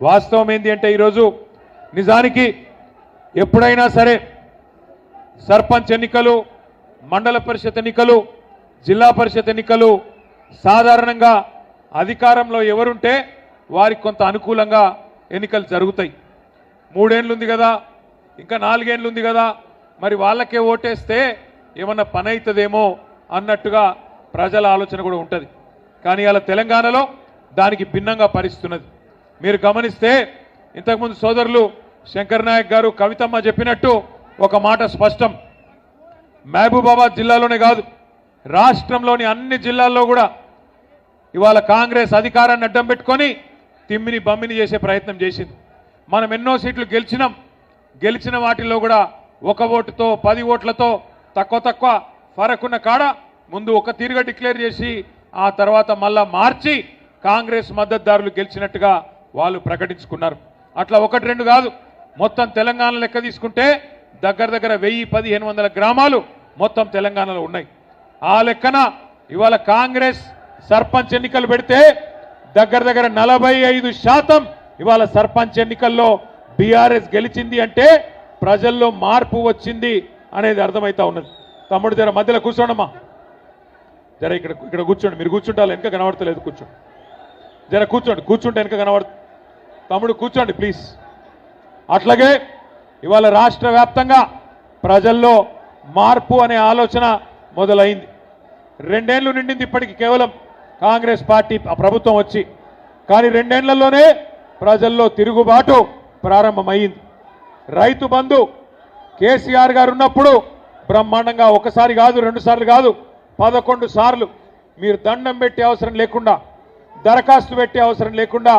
వాస్తవం ఏంటి అంటే ఈరోజు నిజానికి ఎప్పుడైనా సరే సర్పంచ్ ఎన్నికలు మండల పరిషత్ ఎన్నికలు జిల్లా పరిషత్ ఎన్నికలు సాధారణంగా అధికారంలో ఎవరుంటే వారికి కొంత అనుకూలంగా ఎన్నికలు జరుగుతాయి. మూడేళ్ళు ఉంది కదా ఇంకా నాలుగేళ్ళు ఉంది కదా మరి వాళ్ళకే ఓటేస్తే ఏమన్నా పని అవుతుందేమో అన్నట్టుగా ప్రజల ఆలోచన కూడా ఉంటుంది. కానీ అలా తెలంగాణలో దానికి భిన్నంగా పరిస్తున్నది మీరు గమనిస్తే ఇంతకుముందు సోదరులు శంకర్ నాయక్ గారు కవితమ్మ చెప్పినట్టు ఒక మాట స్పష్టం. మహబూబాబాద్ జిల్లాలోనే కాదు రాష్ట్రంలోని అన్ని జిల్లాల్లో కూడా ఇవాళ కాంగ్రెస్ అధికారాన్ని అడ్డం పెట్టుకొని తిమ్మిని బమ్మిని చేసే ప్రయత్నం చేసింది. మనం ఎన్నో సీట్లు గెలిచినాం. గెలిచిన వాటిల్లో కూడా ఒక ఓటుతో పది ఓట్లతో తక్కువ తక్కువ ఫరకున్న కాడ ముందు ఒక తీరుగా డిక్లేర్ చేసి ఆ తర్వాత మళ్ళా మార్చి కాంగ్రెస్ మద్దతుదారులు గెలిచినట్టుగా వాళ్ళు ప్రకటించుకున్నారు. అట్లా ఒకటి రెండు కాదు. మొత్తం తెలంగాణ లెక్క తీసుకుంటే దగ్గర దగ్గర వెయ్యి పదిహేను వందల గ్రామాలు మొత్తం తెలంగాణలో ఉన్నాయి. ఆ లెక్కన ఇవాళ కాంగ్రెస్ సర్పంచ్ ఎన్నికలు పెడితే దగ్గర దగ్గర నలభై ఐదు శాతం ఇవాళ సర్పంచ్ ఎన్నికల్లో బీఆర్ఎస్ గెలిచింది అంటే ప్రజల్లో మార్పు వచ్చింది అనేది అర్థమవుతా ఉన్నది. తమ్ముడు జర మధ్యలో కూర్చోండమ్మా. జర ఇక్కడ ఇక్కడ కూర్చోండి. మీరు కూర్చుంటారు వెనక కనబడతలేదు కూర్చోండి. జర కూర్చోండి. కూర్చుంటే వెనక కనబడుతుంది తమ్ముడు కూర్చోండి ప్లీజ్ అట్లాగే ఇవాళ రాష్ట్ర వ్యాప్తంగా ప్రజల్లో మార్పు అనే ఆలోచన మొదలైంది. రెండేళ్ళు నిండింది ఇప్పటికి కేవలం కాంగ్రెస్ పార్టీ ప్రభుత్వం వచ్చి. కానీ రెండేళ్ళలోనే ప్రజల్లో తిరుగుబాటు ప్రారంభమైంది రైతు బంధు కేసీఆర్ గారు ఉన్నప్పుడు బ్రహ్మాండంగా ఒకసారి కాదు రెండు సార్లు కాదు పదకొండు సార్లు మీరు దండం పెట్టే అవసరం లేకుండా దరఖాస్తు పెట్టే అవసరం లేకుండా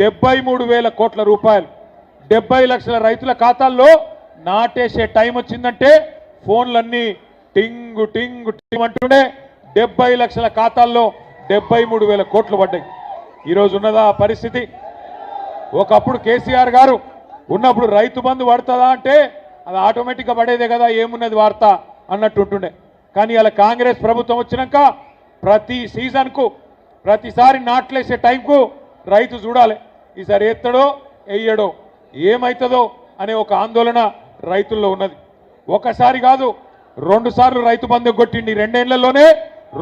డెబ్బై మూడు వేల కోట్ల రూపాయలు. డెబ్బై లక్షల రైతుల ఖాతాల్లో నాటేసే టైం వచ్చిందంటే ఫోన్లన్నీ టింగు టింగు టింగ్ అంటుండే. డెబ్బై లక్షల ఖాతాల్లో డెబ్బై మూడు వేల కోట్లు పడ్డాయి. ఈరోజు ఉన్నదా ఆ పరిస్థితి? ఒకప్పుడు కేసీఆర్ గారు ఉన్నప్పుడు రైతు బంధు పడుతుందా అంటే అది ఆటోమేటిక్గా పడేదే కదా ఏమున్నది వార్త అన్నట్టు ఉంటుండే. కానీ అలా కాంగ్రెస్ ప్రభుత్వం వచ్చినాక ప్రతి సీజన్కు ప్రతిసారి నాట్లేసే టైంకు రైతు చూడాలి. ఈసారి ఎత్తడో వేయడో ఏమవుతుందో అనే ఒక ఆందోళన రైతుల్లో ఉన్నది. ఒకసారి కాదు రెండు సార్లు రైతు బంధం కొట్టిండి రెండేళ్ళలోనే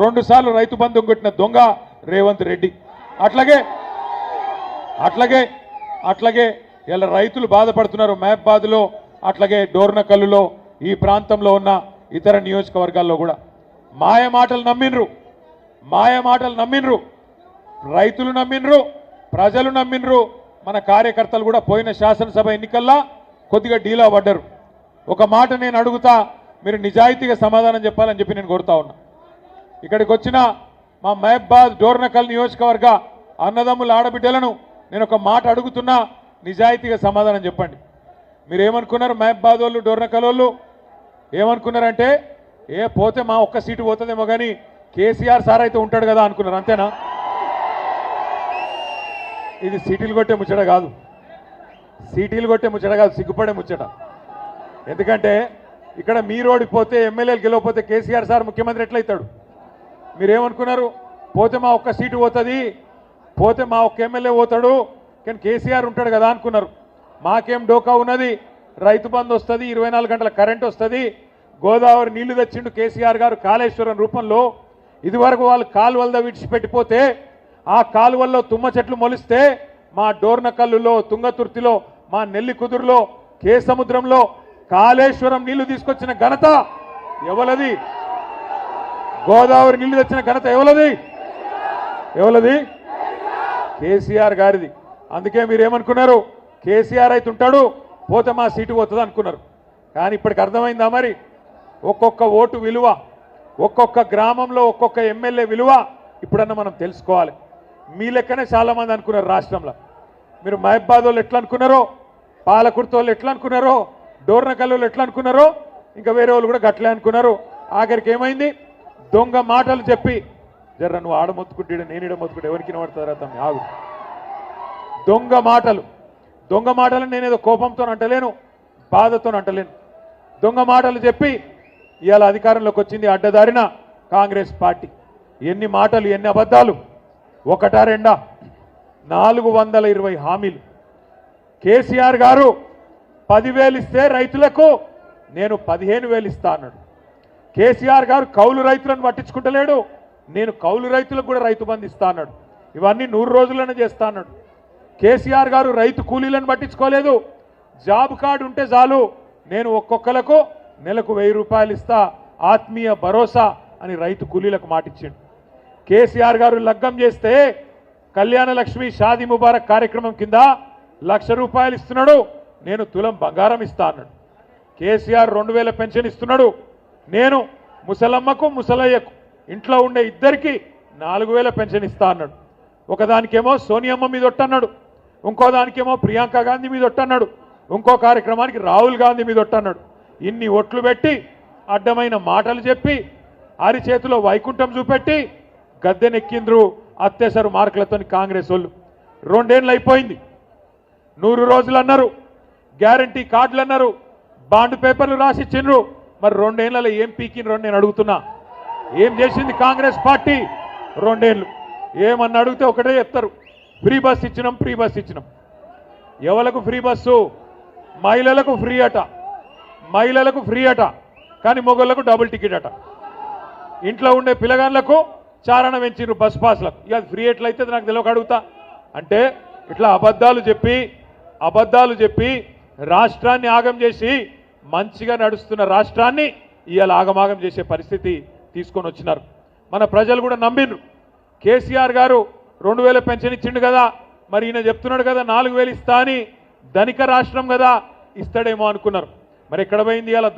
రెండు సార్లు రైతు బంధం కొట్టిన దొంగ రేవంత్ రెడ్డి. అట్లాగే అట్లాగే అట్లాగే ఇలా రైతులు బాధపడుతున్నారు మహబాద్లో అట్లాగే డోర్నకల్లులో ఈ ప్రాంతంలో ఉన్న ఇతర నియోజకవర్గాల్లో కూడా. మాయ మాటలు నమ్మినరు మాయ మాటలు నమ్మినరు రైతులు నమ్మినరు ప్రజలు నమ్మినరు మన కార్యకర్తలు కూడా పోయిన శాసనసభ ఎన్నికల్లో కొద్దిగా డీలా పడ్డరు ఒక మాట నేను అడుగుతా మీరు నిజాయితీగా సమాధానం చెప్పాలని చెప్పి నేను కోరుతా ఉన్నా. ఇక్కడికి వచ్చిన మా మహబాద్ డోర్నకల్ నియోజకవర్గ అన్నదమ్ముల ఆడబిడ్డలను నేను ఒక మాట అడుగుతున్నా నిజాయితీగా సమాధానం చెప్పండి. మీరు ఏమనుకున్నారు మహబాద్ వాళ్ళు డోర్నకల్ వాళ్ళు? ఏమనుకున్నారంటే ఏ పోతే మా ఒక్క సీటు పోతుందేమో కానీ కేసీఆర్ సార్ అయితే ఉంటాడు కదా అనుకున్నారు అంతేనా? ఇది సీటీలు కొట్టే ముచ్చట కాదు. సీటీలు కొట్టే ముచ్చట కాదు సిగ్గుపడే ముచ్చట. ఎందుకంటే ఇక్కడ మీరు ఓడిపోతే ఎమ్మెల్యేలు గెలవపోతే కేసీఆర్ సార్ ముఖ్యమంత్రి ఎట్లయితాడు? మీరేమనుకున్నారు? పోతే మా ఒక్క సీటు పోతుంది పోతే మా ఒక్క ఎమ్మెల్యే పోతాడు కానీ కేసీఆర్ ఉంటాడు కదా అనుకున్నారు. మాకేం డోకా ఉన్నది? రైతు బంధు వస్తుంది ఇరవై నాలుగు గంటల కరెంట్ వస్తుంది. గోదావరి నీళ్ళు తెచ్చిండు కేసీఆర్ గారు కాళేశ్వరం రూపంలో. ఇదివరకు వాళ్ళు కాలువలద విడిచిపెట్టిపోతే ఆ కాలువల్లో తుమ్మ చెట్లు మొలిస్తే మా డోర్నకల్లులో తుంగతుర్తిలో మా నెల్లి కుదురులో కేసముద్రంలో కాళేశ్వరం నీళ్ళు తీసుకొచ్చిన ఘనత ఎవలది? గోదావరి నీళ్ళు తెచ్చిన ఘనత ఎవలది? ఎవలది? కేసీఆర్ గారిది. అందుకే మీరు ఏమనుకున్నారు కేసీఆర్ అయితే ఉంటాడు పోతే మా సీటు పోతుంది అనుకున్నారు. కానీ ఇప్పటికి అర్థమైందా మరి? ఒక్కొక్క ఓటు విలువ ఒక్కొక్క గ్రామంలో ఒక్కొక్క ఎమ్మెల్యే విలువ ఇప్పుడన్నా మనం తెలుసుకోవాలి. మీ లెక్కనే చాలామంది అనుకున్నారు రాష్ట్రంలో. మీరు మహబాద్ వాళ్ళు ఎట్లా అనుకున్నారో పాలకుర్తి వాళ్ళు ఎట్లా అనుకున్నారో డోర్నకల్ వాళ్ళు ఎట్లా అనుకున్నారో ఇంకా వేరే వాళ్ళు కూడా గట్లే అనుకున్నారు. ఆఖరికి ఏమైంది? దొంగ మాటలు చెప్పి జర్ర నువ్వు ఆడ మొత్తుకుంటే నేను ఇడ మొత్తుకుంటే ఎవరికి వినబడతారా తమ్మి? ఆగు. దొంగ మాటలు. దొంగ మాటలు నేనేదో కోపంతో అంటలేను బాధతో అంటలేను. దొంగ మాటలు చెప్పి ఇవాళ అధికారంలోకి వచ్చింది అడ్డదారిన కాంగ్రెస్ పార్టీ. ఎన్ని మాటలు ఎన్ని అబద్ధాలు ఒకటా రెండా? నాలుగు వందల ఇరవై హామీలు. కేసీఆర్ గారు పదివేలు ఇస్తే రైతులకు నేను పదిహేను వేలు ఇస్తా అన్నాడు. కేసీఆర్ గారు కౌలు రైతులను పట్టించుకుంటలేడు నేను కౌలు రైతులకు కూడా రైతు బంధు ఇస్తా అన్నాడు. ఇవన్నీ నూరు రోజుల్లోనే చేస్తా అన్నాడు. కేసీఆర్ గారు రైతు కూలీలను పట్టించుకోలేదు జాబ్ కార్డు ఉంటే చాలు నేను ఒక్కొక్కలకు నెలకు వెయ్యి రూపాయలు ఇస్తా ఆత్మీయ భరోసా అని రైతు కూలీలకు మాటిచ్చిండు. కేసీఆర్ గారు లగ్గం చేస్తే కళ్యాణ లక్ష్మి షాదీ ముబారక్ కార్యక్రమం కింద లక్ష రూపాయలు ఇస్తున్నాడు. నేను తులం బంగారం ఇస్తా అన్నాడు. కేసీఆర్ రెండు వేల పెన్షన్ ఇస్తున్నాడు. నేను ముసలమ్మకు ముసలయ్యకు ఇంట్లో ఉండే ఇద్దరికి నాలుగు వేల పెన్షన్ ఇస్తా అన్నాడు. ఒకదానికేమో సోనియమ్మ మీద ఒట్టన్నాడు ఇంకో దానికేమో ప్రియాంక గాంధీ మీద ఒట్టన్నాడు ఇంకో కార్యక్రమానికి రాహుల్ గాంధీ మీద ఒట్టన్నాడు ఇన్ని ఒట్లు పెట్టి అడ్డమైన మాటలు చెప్పి అరిచేతిలో వైకుంఠం చూపెట్టి గద్దెనెక్కిండ్రు అత్యవసర మార్కులతో కాంగ్రెస్ వాళ్ళు. రెండేళ్ళు అయిపోయింది. నూరు రోజులు అన్నారు. గ్యారంటీ కార్డులు అన్నారు. బాండ్ పేపర్లు రాసిచ్చిండ్రు మరి రెండేళ్ళలో ఏం పీకిండ్రు అని నేను అడుగుతున్నా. ఏం చేసింది కాంగ్రెస్ పార్టీ? రెండేళ్ళు. ఏమన్నా అడిగితే ఒకటే చెప్తారు. ఫ్రీ బస్ ఇచ్చినాం ఫ్రీ బస్ ఇచ్చినాం. ఎవలకు ఫ్రీ బస్సు? మహిళలకు ఫ్రీ అట. మహిళలకు ఫ్రీ అట. కానీ మొగళ్ళకు డబుల్ టికెట్ అట. ఇంట్లో ఉండే పిల్లగాళ్ళకు చారణ పెంచిర్రు బస్ పాస్లకు. ఇక ఫ్రీ ఎట్లయితే నాకు తెలియక అడుగుతా. అంటే ఇట్లా అబద్ధాలు చెప్పి అబద్ధాలు చెప్పి రాష్ట్రాన్ని ఆగం చేసి మంచిగా నడుస్తున్న రాష్ట్రాన్ని ఇవాళ ఆగమాగం చేసే పరిస్థితి తీసుకొని వచ్చినారు. మన ప్రజలు కూడా నమ్మిండ్రు. కేసీఆర్ గారు రెండు వేల పెన్షన్ ఇచ్చిండు కదా మరి ఈయన చెప్తున్నాడు కదా నాలుగు వేలు ఇస్తా అని ధనిక రాష్ట్రం కదా ఇస్తాడేమో అనుకున్నారు. మరి ఎక్కడ పోయింది ఇలా